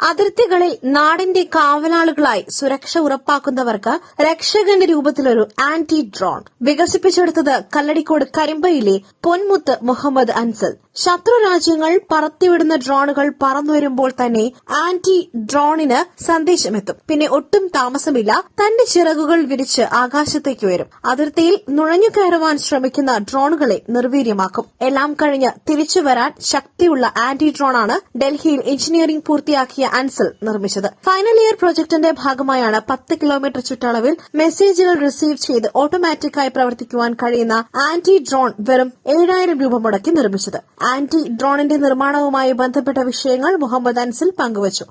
അതിർത്തികളിൽ നാടിന്റെ കാവലാളുകളായി സുരക്ഷ ഉറപ്പാക്കുന്നവർക്ക് രക്ഷകന്റെ രൂപത്തിലൊരു ആന്റി ഡ്രോൺ വികസിപ്പിച്ചെടുത്തത് കല്ലടിക്കോട് കരിമ്പയിലെ പൊന്മുത്ത് മുഹമ്മദ് അൻസൽ. ശത്രു രാജ്യങ്ങൾ പറത്തിവിടുന്ന ഡ്രോണുകൾ പറന്നു വരുമ്പോൾ തന്നെ ആന്റി ഡ്രോണിന് സന്ദേശമെത്തും. പിന്നെ ഒട്ടും താമസമില്ല. തന്റെ ചിറകുകൾ വിരിച്ച് ആകാശത്തേക്ക് വരും അതിർത്തിയിൽ നുഴഞ്ഞു കയറുവാൻ ശ്രമിക്കുന്ന ഡ്രോണുകളെ നിർവീര്യമാക്കും. എല്ലാം കഴിഞ്ഞ് തിരിച്ചു വരാൻ ശക്തിയുള്ള ആന്റി ഡ്രോണാണ് ഡൽഹിയിൽ എഞ്ചിനീയറിംഗ് പൂർത്തിയാക്കിയ അൻസൽ നിർമ്മിച്ചത്. ഫൈനൽ ഇയർ പ്രൊജക്ടിന്റെ ഭാഗമായാണ് പത്ത് കിലോമീറ്റർ ചുറ്റളവിൽ മെസ്സേജുകൾ റിസീവ് ചെയ്ത് ഓട്ടോമാറ്റിക്കായി പ്രവർത്തിക്കുവാൻ കഴിയുന്ന ആന്റി ഡ്രോൺ വെറും ഏഴായിരം രൂപ മുടക്കി നിർമ്മിച്ചത്. ആന്റി ഡ്രോണിന്റെ നിർമ്മാണവുമായി ബന്ധപ്പെട്ട വിഷയങ്ങൾ മുഹമ്മദ് അൻസിൽ പങ്കുവച്ചു.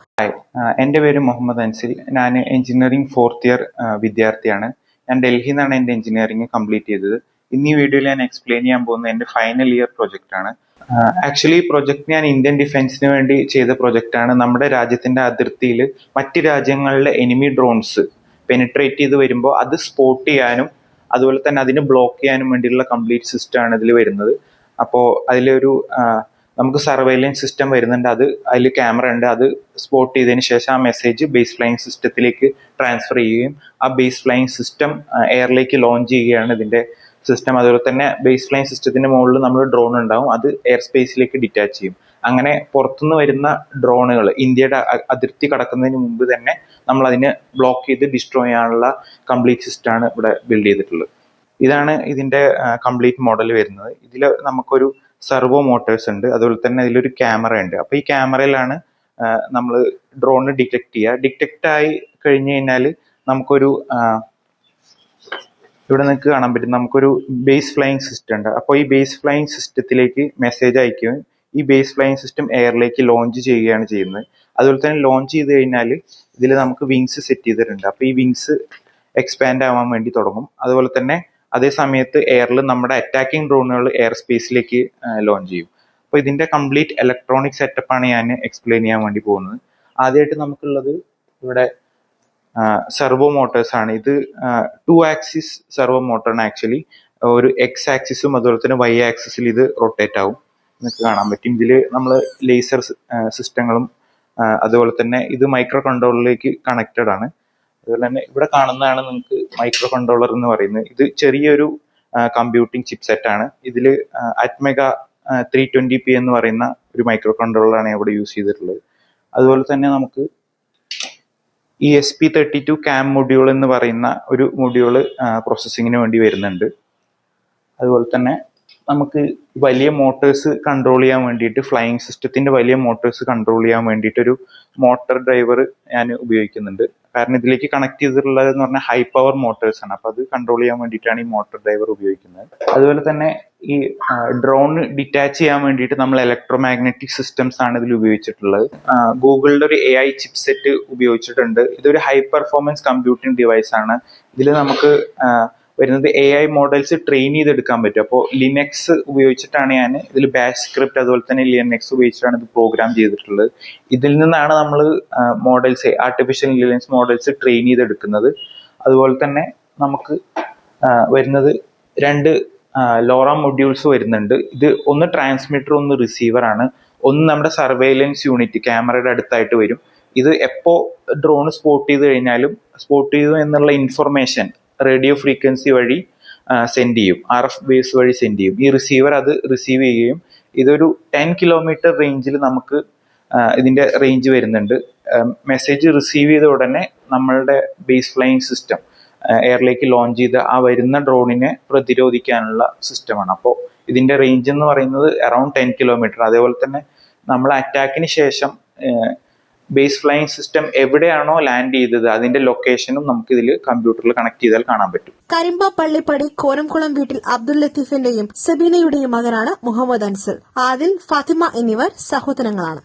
എന്റെ പേര് മുഹമ്മദ് അൻസിൽ. ഞാൻ എഞ്ചിനീയറിംഗ് ഫോർത്ത് ഇയർ വിദ്യാർത്ഥിയാണ്. ഞാൻ ഡൽഹിയിൽ നിന്നാണ് എന്റെ എഞ്ചിനീയറിംഗ് കംപ്ലീറ്റ് ചെയ്തത്. ഇന്ന് ഈ വീഡിയോയിൽ ഞാൻ എക്സ്പ്ലെയിൻ ചെയ്യാൻ പോകുന്ന എന്റെ ഫൈനൽ ഇയർ പ്രൊജക്റ്റ് ആണ്. ആക്ച്വലി ഈ പ്രൊജക്ട് ഞാൻ ഇന്ത്യൻ ഡിഫൻസിന് വേണ്ടി ചെയ്ത പ്രൊജക്റ്റ് ആണ്. നമ്മുടെ രാജ്യത്തിന്റെ അതിർത്തിയിൽ മറ്റ് രാജ്യങ്ങളിലെ എനിമി ഡ്രോൺസ് പെനിട്രേറ്റ് ചെയ്ത് വരുമ്പോൾ അത് സ്പോട്ട് ചെയ്യാനും അതുപോലെ തന്നെ അതിന് ബ്ലോക്ക് ചെയ്യാനും വേണ്ടിയുള്ള കംപ്ലീറ്റ് സിസ്റ്റം ആണ് ഇതിൽ വരുന്നത്. അപ്പോൾ അതിലൊരു നമുക്ക് സർവൈലൻസ് സിസ്റ്റം വരുന്നുണ്ട്. അത് അതിൽ ക്യാമറ ഉണ്ട്. അത് സ്പോട്ട് ചെയ്തതിന് ശേഷം ആ മെസ്സേജ് ബേസ് ഫ്ലൈയിങ് സിസ്റ്റത്തിലേക്ക് ട്രാൻസ്ഫർ ചെയ്യുകയും ആ ബേസ് ഫ്ലൈയിങ് സിസ്റ്റം എയറിലേക്ക് ലോഞ്ച് ചെയ്യുകയാണ് ഇതിന്റെ സിസ്റ്റം അതുപോലെ തന്നെ ബേസ് ഫ്ലൈയിങ് സിസ്റ്റത്തിന്റെ മുകളിൽ നമ്മൾ ഡ്രോൺ ഉണ്ടാവും. അത് എയർ സ്പേസിലേക്ക് ഡിറ്റാച്ച് ചെയ്യും. അങ്ങനെ പുറത്തുനിന്ന് വരുന്ന ഡ്രോണുകൾ ഇന്ത്യയുടെ അതിർത്തി കടക്കുന്നതിന് മുമ്പ് തന്നെ നമ്മൾ അതിനെ ബ്ലോക്ക് ചെയ്ത് ഡിസ്ട്രോയ് ചെയ്യാനുള്ള കംപ്ലീറ്റ് സിസ്റ്റമാണ് ഇവിടെ ബിൽഡ് ചെയ്തിട്ടുള്ളത്. ഇതാണ് ഇതിന്റെ കംപ്ലീറ്റ് മോഡൽ വരുന്നത്. ഇതിൽ നമുക്കൊരു സെർവോ മോട്ടേഴ്സ് ഉണ്ട്. അതുപോലെ തന്നെ ഇതിലൊരു ക്യാമറ ഉണ്ട്. അപ്പൊ ഈ ക്യാമറയിലാണ് നമ്മൾ ഡ്രോണ് ഡിറ്റക്ട് ചെയ്യുക ഡിറ്റക്ട് ആയി കഴിഞ്ഞു കഴിഞ്ഞാൽ നമുക്കൊരു ഇവിടെ നിങ്ങൾക്ക് കാണാൻ പറ്റും. നമുക്കൊരു ബേസ് ഫ്ലൈയിങ് സിസ്റ്റം ഉണ്ട്. അപ്പോൾ ഈ ബേസ് ഫ്ലൈയിങ് സിസ്റ്റത്തിലേക്ക് മെസ്സേജ് അയക്കുകയും ഈ ബേസ് ഫ്ലൈയിങ് സിസ്റ്റം എയറിലേക്ക് ലോഞ്ച് ചെയ്യുകയാണ് ചെയ്യുന്നത്. അതുപോലെ തന്നെ ലോഞ്ച് ചെയ്ത് കഴിഞ്ഞാൽ ഇതിൽ നമുക്ക് വിങ്സ് സെറ്റ് ചെയ്തിട്ടുണ്ട്. അപ്പോൾ ഈ വിങ്സ് എക്സ്പാൻഡ് ആവാൻ വേണ്ടി തുടങ്ങും. അതുപോലെ തന്നെ അതേ സമയത്ത് എയറിൽ നമ്മുടെ അറ്റാക്കിംഗ് ഡ്രോണുകൾ എയർ സ്പേസിലേക്ക് ലോഞ്ച് ചെയ്യും. അപ്പോൾ ഇതിന്റെ കംപ്ലീറ്റ് ഇലക്ട്രോണിക് സെറ്റപ്പാണ് ഞാൻ എക്സ്പ്ലെയിൻ ചെയ്യാൻ വേണ്ടി പോകുന്നത്. ആദ്യമായിട്ട് നമുക്കുള്ളത് ഇവിടെ സെർവോ മോട്ടേഴ്സ് ആണ്. ഇത് ടു ആക്സിസ് സെർവോ മോട്ടറാണ് ആക്ച്വലി ഒരു എക്സ് ആക്സിസും അതുപോലെ തന്നെ വൈ ആക്സിസിൽ ഇത് റൊട്ടേറ്റ് ആവും. നിങ്ങൾക്ക് കാണാൻ പറ്റും. ഇതിൽ നമ്മൾ ലേസർ സിസ്റ്റങ്ങളും അതുപോലെ തന്നെ ഇത് മൈക്രോ കൺട്രോളിലേക്ക് കണക്റ്റഡ് ആണ്. അതുപോലെ തന്നെ ഇവിടെ കാണുന്നതാണ് നിങ്ങൾക്ക് മൈക്രോ കൺട്രോളർ എന്ന് പറയുന്നത്. ഇത് ചെറിയൊരു കമ്പ്യൂട്ടിംഗ് ചിപ്പ് സെറ്റ് ആണ്. ഇതിൽ അറ്റ്മെഗ ത്രീ ട്വന്റി പി എന്ന് പറയുന്ന ഒരു മൈക്രോ കൺട്രോളർ ആണ് ഇവിടെ യൂസ് ചെയ്തിട്ടുള്ളത്. അതുപോലെ തന്നെ നമുക്ക് ഈ S P thirty two cam module എന്ന് പറയുന്ന ഒരു മൊഡ്യൂൾ പ്രോസസ്സിങ്ങിന് വേണ്ടി വരുന്നുണ്ട്. അതുപോലെ തന്നെ നമുക്ക് വലിയ മോട്ടേഴ്സ് കൺട്രോൾ ചെയ്യാൻ വേണ്ടിയിട്ട് ഫ്ലൈയിങ് സിസ്റ്റത്തിന്റെ വലിയ മോട്ടേഴ്സ് കൺട്രോൾ ചെയ്യാൻ വേണ്ടിയിട്ട് ഒരു മോട്ടോർ ഡ്രൈവർ ഞാൻ ഉപയോഗിക്കുന്നുണ്ട്. കാരണം ഇതിലേക്ക് കണക്ട് ചെയ്തിട്ടുള്ളത് എന്ന് പറഞ്ഞാൽ ഹൈ പവർ മോട്ടോഴ്സ് ആണ്. അപ്പൊ അത് കൺട്രോൾ ചെയ്യാൻ വേണ്ടിയിട്ടാണ് ഈ മോട്ടോർ ഡ്രൈവർ ഉപയോഗിക്കുന്നത്. അതുപോലെ തന്നെ ഈ ഡ്രോൺ ഡിറ്റാച്ച് ചെയ്യാൻ വേണ്ടിയിട്ട് നമ്മൾ ഇലക്ട്രോ മാഗ്നറ്റിക് സിസ്റ്റംസ് ആണ് ഇതിൽ ഉപയോഗിച്ചിട്ടുള്ളത്. ഗൂഗിളിന്റെ ഒരു എ ഐ ചിപ്പ് സെറ്റ് ഉപയോഗിച്ചിട്ടുണ്ട്. ഇതൊരു ഹൈ പെർഫോമൻസ് കമ്പ്യൂട്ടിംഗ് ഡിവൈസ് ആണ്. ഇതിൽ നമുക്ക് വരുന്നത് എ ഐ മോഡൽസ് ട്രെയിൻ ചെയ്തെടുക്കാൻ പറ്റും. അപ്പോൾ ലിനക്സ് ഉപയോഗിച്ചിട്ടാണ് ഞാൻ ഇതിൽ ബാഷ് സ്ക്രിപ്റ്റ് അതുപോലെ തന്നെ ലിനക്സ് ഉപയോഗിച്ചിട്ടാണ് ഇത് പ്രോഗ്രാം ചെയ്തിട്ടുള്ളത്. ഇതിൽ നിന്നാണ് നമ്മൾ models artificial intelligence models train ചെയ്തെടുക്കുന്നത്. അതുപോലെ തന്നെ നമുക്ക് വരുന്നത് രണ്ട് ലോറ മൊഡ്യൂൾസ് വരുന്നുണ്ട്. ഇത് ഒന്ന് ട്രാൻസ്മിറ്റർ ഒന്ന് റിസീവർ ആണ്. ഒന്ന് നമ്മുടെ സർവൈലൻസ് യൂണിറ്റ് ക്യാമറയുടെ അടുത്തായിട്ട് വരും. ഇത് എപ്പോ ഡ്രോൺ സ്പോട്ട് ചെയ്ത് കഴിഞ്ഞാലും സ്പോട്ട് ചെയ്തു എന്നുള്ള ഇൻഫർമേഷൻ റേഡിയോ ഫ്രീക്വൻസി വഴി സെൻഡ് ചെയ്യും. ആർ എഫ് ബേസ് വഴി സെൻഡ് ചെയ്യും. ഈ റിസീവർ അത് റിസീവ് ചെയ്യുകയും ഇതൊരു ടെൻ കിലോമീറ്റർ റേഞ്ചിൽ നമുക്ക് ഇതിന്റെ റേഞ്ച് വരുന്നുണ്ട്. മെസ്സേജ് റിസീവ് ചെയ്ത ഉടനെ നമ്മളുടെ ബേസ് ഫ്ലൈയിങ് സിസ്റ്റം എയറിലേക്ക് ലോഞ്ച് ചെയ്ത ആ വരുന്ന ഡ്രോണിനെ പ്രതിരോധിക്കാനുള്ള സിസ്റ്റമാണ് അപ്പോൾ ഇതിന്റെ റേഞ്ച് എന്ന് പറയുന്നത് അറൌണ്ട് ടെൻ കിലോമീറ്റർ അതേപോലെ തന്നെ നമ്മൾ അറ്റാക്കിന് ശേഷം ബേസ് ഫ്ലൈയിങ് സിസ്റ്റം എവിടെയാണോ ലാൻഡ് ചെയ്തത് അതിന്റെ ലൊക്കേഷനും നമുക്ക് ഇതിൽ കമ്പ്യൂട്ടറിൽ കണക്ട് ചെയ്താൽ കാണാൻ പറ്റും. കരിമ്പ പള്ളിപ്പടി കോരംകുളം വീട്ടിൽ അബ്ദുൽ ലത്തീഫിന്റെയും സബീനയുടെയും മകനാണ് മുഹമ്മദ് അൻസൽ ആദിൽ ഫാത്തിമ എന്നിവർ സഹോദരങ്ങളാണ്.